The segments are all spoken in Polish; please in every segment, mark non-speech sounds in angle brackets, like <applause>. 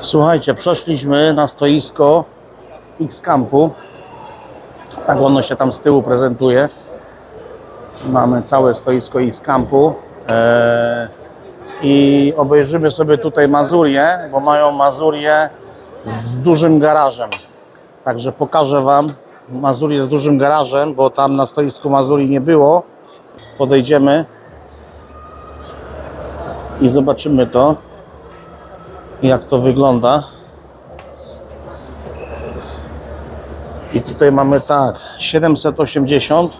Słuchajcie, przeszliśmy na stoisko X-Campu. Tak ono się tam z tyłu prezentuje. Mamy całe stoisko X-Campu. Eee, I obejrzymy sobie tutaj Mazurię, bo mają Mazurię z dużym garażem. Także pokażę Wam Mazurię z dużym garażem, bo tam na stoisku Mazurii nie było. Podejdziemy i zobaczymy to, jak to wygląda. I tutaj mamy tak, 780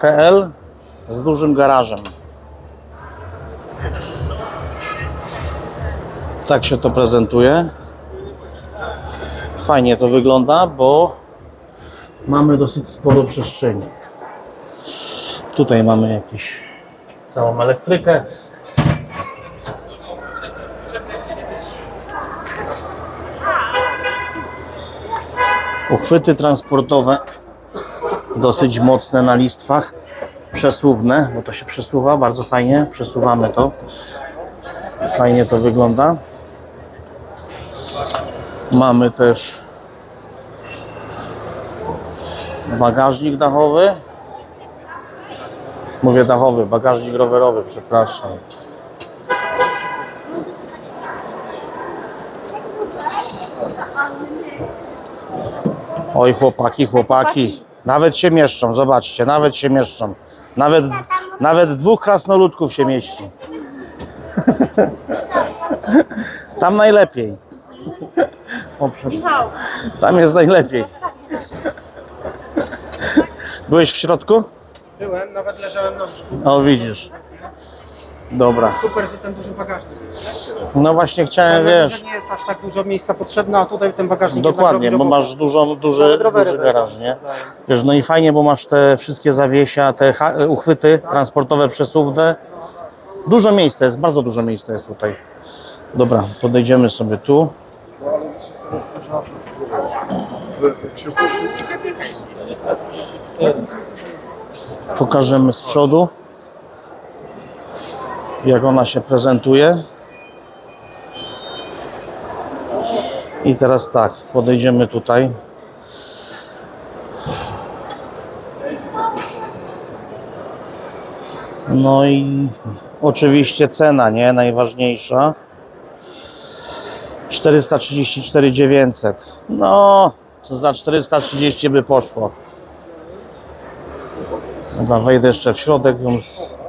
PL z dużym garażem. Tak się to prezentuje. Fajnie to wygląda, bo mamy dosyć sporo przestrzeni. Tutaj mamy jakieś całą elektrykę. Uchwyty transportowe dosyć mocne na listwach, przesuwne, bo to się przesuwa bardzo fajnie. Przesuwamy to. Fajnie to wygląda. Mamy też bagażnik dachowy. Mówię dachowy, bagażnik rowerowy, przepraszam. Oj, chłopaki, chłopaki. Nawet się mieszczą, zobaczcie, nawet się mieszczą. Nawet, nawet dwóch krasnoludków się mieści. Tam najlepiej. Tam jest najlepiej. Byłeś w środku? Byłem, nawet leżałem na łóżku. O, widzisz. Dobra. Super, że ten duży bagażnik. No właśnie chciałem, Ale wiesz, że nie jest aż tak dużo miejsca potrzebne, a tutaj ten bagażnik dokładnie, bo masz dużo, duży, Nawet rowery duży garaż, nie? Wiesz, no i fajnie, bo masz te wszystkie zawiesia, te ha- uchwyty transportowe przesuwne. Dużo miejsca jest, bardzo dużo miejsca jest tutaj. Dobra, podejdziemy sobie tu. Pokażemy z przodu, jak ona się prezentuje. I teraz tak, podejdziemy tutaj. No i oczywiście cena, nie? Najważniejsza. 434 900. No, to za 430 by poszło. Dobra, wejdę jeszcze w środek. z-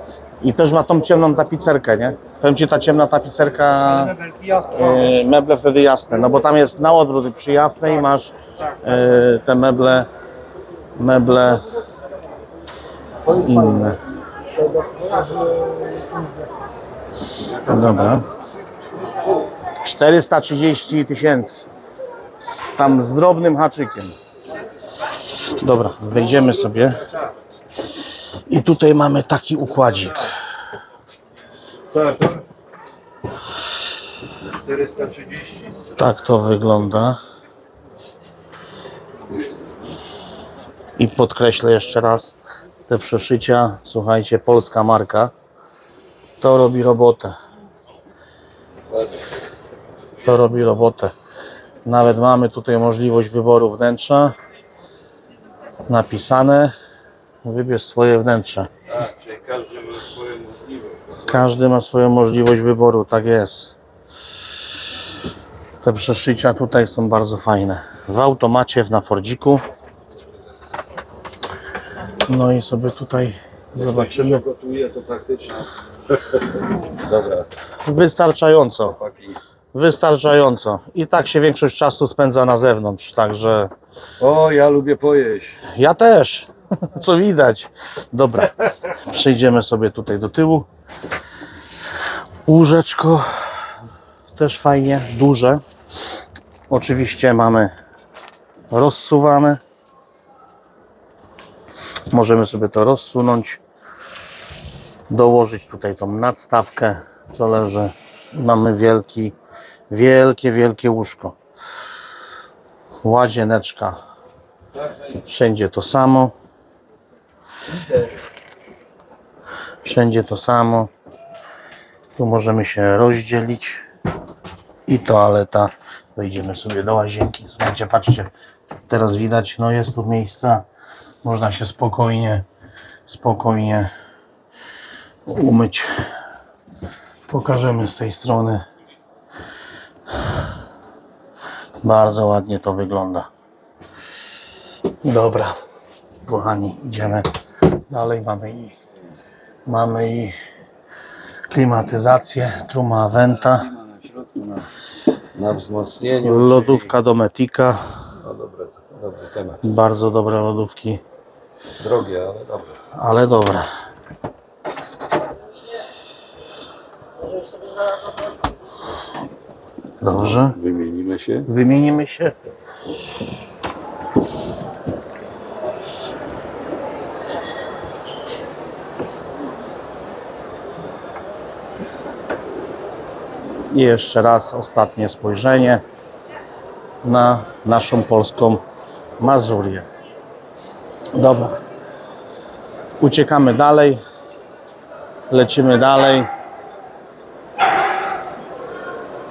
I też ma tą ciemną tapicerkę, nie? Powiem Ci, ta ciemna tapicerka, e, meble wtedy jasne, no bo tam jest na odwrót przy jasnej masz e, te meble, meble inne. Dobra. 430 tysięcy. Z- Tam z drobnym haczykiem. Dobra, wejdziemy sobie. I tutaj mamy taki układzik. Tak. 430. Tak to wygląda. I podkreślę jeszcze raz te przeszycia. Słuchajcie, polska marka. To robi robotę. To robi robotę. Nawet mamy tutaj możliwość wyboru wnętrza. Napisane. Wybierz swoje wnętrze. Tak, czyli każdy ma możliwość. Każdy ma swoją możliwość wyboru, tak jest. Te przeszycia tutaj są bardzo fajne. W automacie, na Fordziku. No i sobie tutaj zobaczymy. Gotuje to praktycznie. <laughs> Dobra, Wystarczająco, wystarczająco. I tak się większość czasu spędza na zewnątrz, także O, ja lubię pojeść. ja też, <laughs> co widać. Dobra, przejdziemy sobie tutaj do tyłu. Łóżeczko też fajnie, duże. Oczywiście mamy rozsuwane. Możemy sobie to rozsunąć, dołożyć tutaj tą nadstawkę, co leży. Mamy wielki, wielkie, wielkie łóżko. Łazieneczka. Wszędzie to samo. Wszędzie to samo. Tu możemy się rozdzielić. i toaleta. Wejdziemy sobie do łazienki. Słuchajcie, patrzcie, teraz widać, no jest tu miejsca, można się spokojnie, spokojnie umyć. Pokażemy z tej strony. Bardzo ładnie to wygląda. Dobra, kochani, idziemy dalej. Mamy i, mamy i klimatyzację, truma Aventa, Na wzmocnieniu. lodówka Dometica, No dobry, dobry temat. bardzo dobre lodówki, Drogie, ale dobre. ale dobre. Dobrze, Wymienimy się. wymienimy się. I jeszcze raz ostatnie spojrzenie na naszą polską Mazurię. Dobra. Uciekamy dalej. Lecimy dalej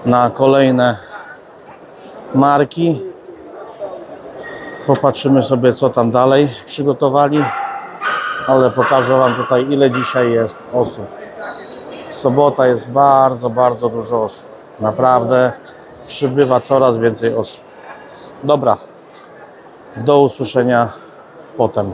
na kolejne marki. Popatrzymy sobie, co tam dalej przygotowali, ale pokażę Wam tutaj, ile dzisiaj jest osób. Sobota jest bardzo, bardzo dużo osób. Naprawdę przybywa coraz więcej osób. Dobra, do usłyszenia potem.